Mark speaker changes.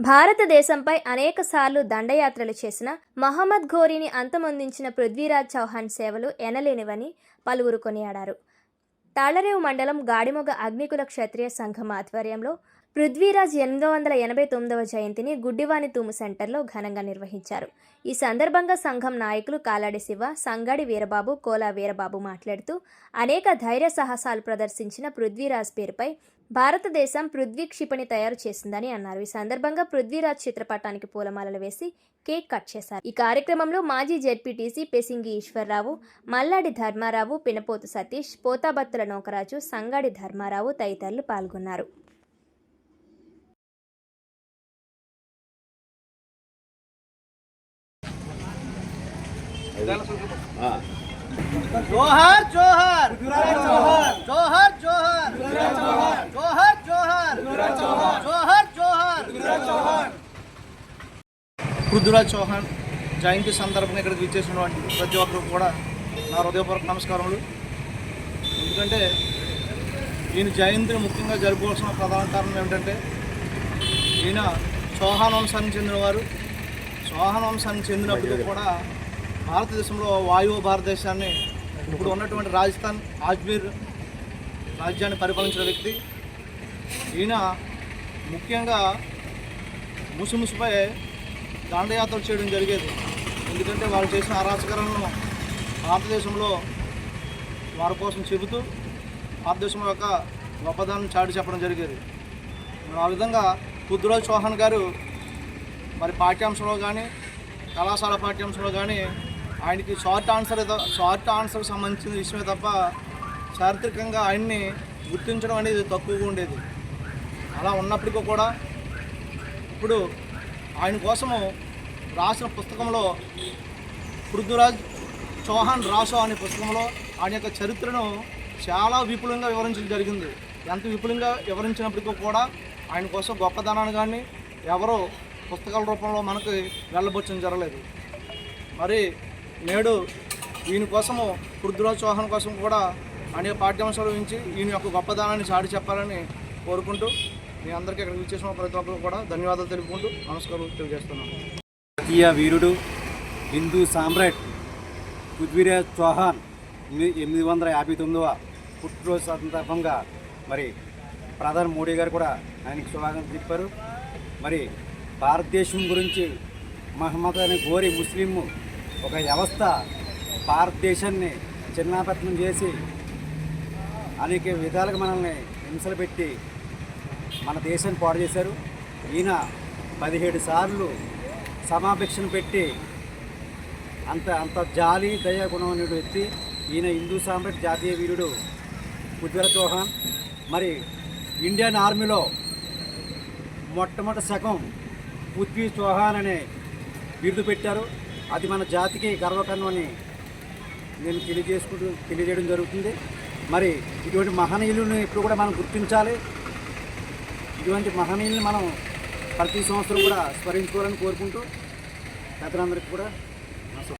Speaker 1: భారతదేశంపై అనేకసార్లు దండయాత్రలు చేసిన మహమ్మద్ ఘోరీని అంతమొందించిన పృథ్వీరాజ్ చౌహాన్ సేవలు ఎనలేనివని పలువురు కొనియాడారు. తాళరేవు మండలం గాడిమొగ అగ్నికుల క్షత్రియ సంఘం ఆధ్వర్యంలో పృథ్వీరాజ్ ఎనిమిది వందల ఎనభై తొమ్మిదవ జయంతిని గుడ్డివాని తూము సెంటర్లో ఘనంగా నిర్వహించారు. ఈ సందర్భంగా సంఘం నాయకులు కాలాడి శివ సంగాడి వీరబాబు కోలా వీరబాబు మాట్లాడుతూ అనేక ధైర్య సాహసాలు ప్రదర్శించిన పృథ్వీరాజ్ పేరుపై భారతదేశం పృథ్వీ క్షిపణి తయారు చేసిందని అన్నారు. ఈ సందర్భంగా పృథ్వీరాజ్ చిత్రపటానికి పూలమాలలు వేసి కేక్ కట్ చేశారు. ఈ కార్యక్రమంలో మాజీ జెడ్పీటీసీ పెసింగి ఈశ్వర్రావు మల్లాడి ధర్మారావు పినపోతు సతీష్ పోతాబత్తుల నోకరాజు సంగాడి ధర్మారావు తదితరులు పాల్గొన్నారు.
Speaker 2: జోహార్ జోహార్. జోహార్ జోహార్. జోహార్ జోహార్. జోహార్ జోహార్. పృథ్వరాజ్ చౌహాన్ జయంతి సందర్భంగా ఇక్కడికి విచ్చేసినటువంటి ప్రతి ఒక్కరికి కూడా నా హృదయపూర్వక నమస్కారములు. ఎందుకంటే ఈయన జయంతిని ముఖ్యంగా జరుపుకోవాల్సిన ప్రధాన కారణం ఏమిటంటే ఈయన చౌహాన్ వంశానికి చెందినవారు. చౌహాన్ వంశానికి చెందినప్పుడు కూడా భారతదేశంలో వాయువ భారతదేశాన్ని ఇప్పుడు ఉన్నటువంటి రాజస్థాన్ అజ్మీర్ రాజ్యాన్ని పరిపాలించిన వ్యక్తి. ఈయన ముఖ్యంగా ముసుముసుపై దండయాత్రలు చేయడం జరిగేది. ఎందుకంటే వాళ్ళు చేసిన అరాచకరణను భారతదేశంలో వారి కోసం చెబుతూ భారతదేశం యొక్క గొప్పదాన్ని చాటి చెప్పడం జరిగేది. ఆ విధంగా పృథ్వీరాజ్ చౌహాన్ గారు మరి పాఠ్యాంశంలో కానీ కళాశాల పాఠ్యాంశంలో కానీ ఆయనకి షార్ట్ ఆన్సర్ షార్ట్ ఆన్సర్కి సంబంధించిన విషయమే తప్ప చారిత్రకంగా ఆయన్ని గుర్తించడం అనేది తక్కువగా ఉండేది. అలా ఉన్నప్పటికీ కూడా ఇప్పుడు ఆయన కోసము రాసిన పుస్తకంలో పృథ్వరాజ్ చౌహాన్ రాసో అనే పుస్తకంలో ఆయన యొక్క చరిత్రను చాలా విపులంగా వివరించడం జరిగింది. ఎంత విపులంగా వివరించినప్పటికీ కూడా ఆయన కోసం గొప్పదనాన్ని కానీ ఎవరో పుస్తకాల రూపంలో మనకి వెళ్ళబొచ్చడం జరగలేదు. మరి నేడు ఈయన కోసము పృథ్వీరాజ్ చౌహాన్ కోసం కూడా అనేక పాఠ్యాంశాలు ఉంచి ఈయన యొక్క గొప్పదనాన్ని చాటి చెప్పాలని కోరుకుంటూ మీ అందరికీ ఇక్కడ విచ్చేసిన ప్రతి ఒక్కరు కూడా ధన్యవాదాలు తెలుపుకుంటూ నమస్కారం తెలియజేస్తున్నాను.
Speaker 3: జాతీయ వీరుడు హిందూ సామ్రాట్ పృథ్వీరాజ్ చౌహాన్ ఎనిమిది ఎనిమిది వందల యాభై తొమ్మిదవ పుట్టినరోజు సందర్భంగా మరి ప్రధాని మోడీ గారు కూడా ఆయనకి శుభాకాంక్షలు చెప్పారు. మరి భారతదేశం గురించి మహమ్మద్ అనే గోరి ముస్లిం ఒక వ్యవస్థ భారతదేశాన్ని చిన్నాపట్నం చేసి అనేక విధాలుగా మనల్ని హింసలు పెట్టి మన దేశాన్ని పాడు చేశారు. ఈయన పదిహేడు సార్లు సమాభిక్షణ పెట్టి అంత అంత జాలి దయా గుణం వ్యక్తి. ఈయన హిందూ సామ్రాట్ జాతీయ వీరుడు పృథ్వీరాజ్ చౌహాన్. మరి ఇండియన్ ఆర్మీలో మొట్టమొదటి శకం పృథ్వీ చౌహాన్ అనే బిరుదు పెట్టారు. అది మన జాతికి గర్వకారణం అని నేను తెలియజేసుకుంటూ తెలియజేయడం జరుగుతుంది. మరి ఇటువంటి మహనీయులను ఇప్పుడు కూడా మనం గుర్తించాలి. ఇటువంటి మహనీయుల్ని మనం ప్రతి సంవత్సరం కూడా స్మరించుకోవాలని కోరుకుంటూ పెద్దలందరికీ కూడా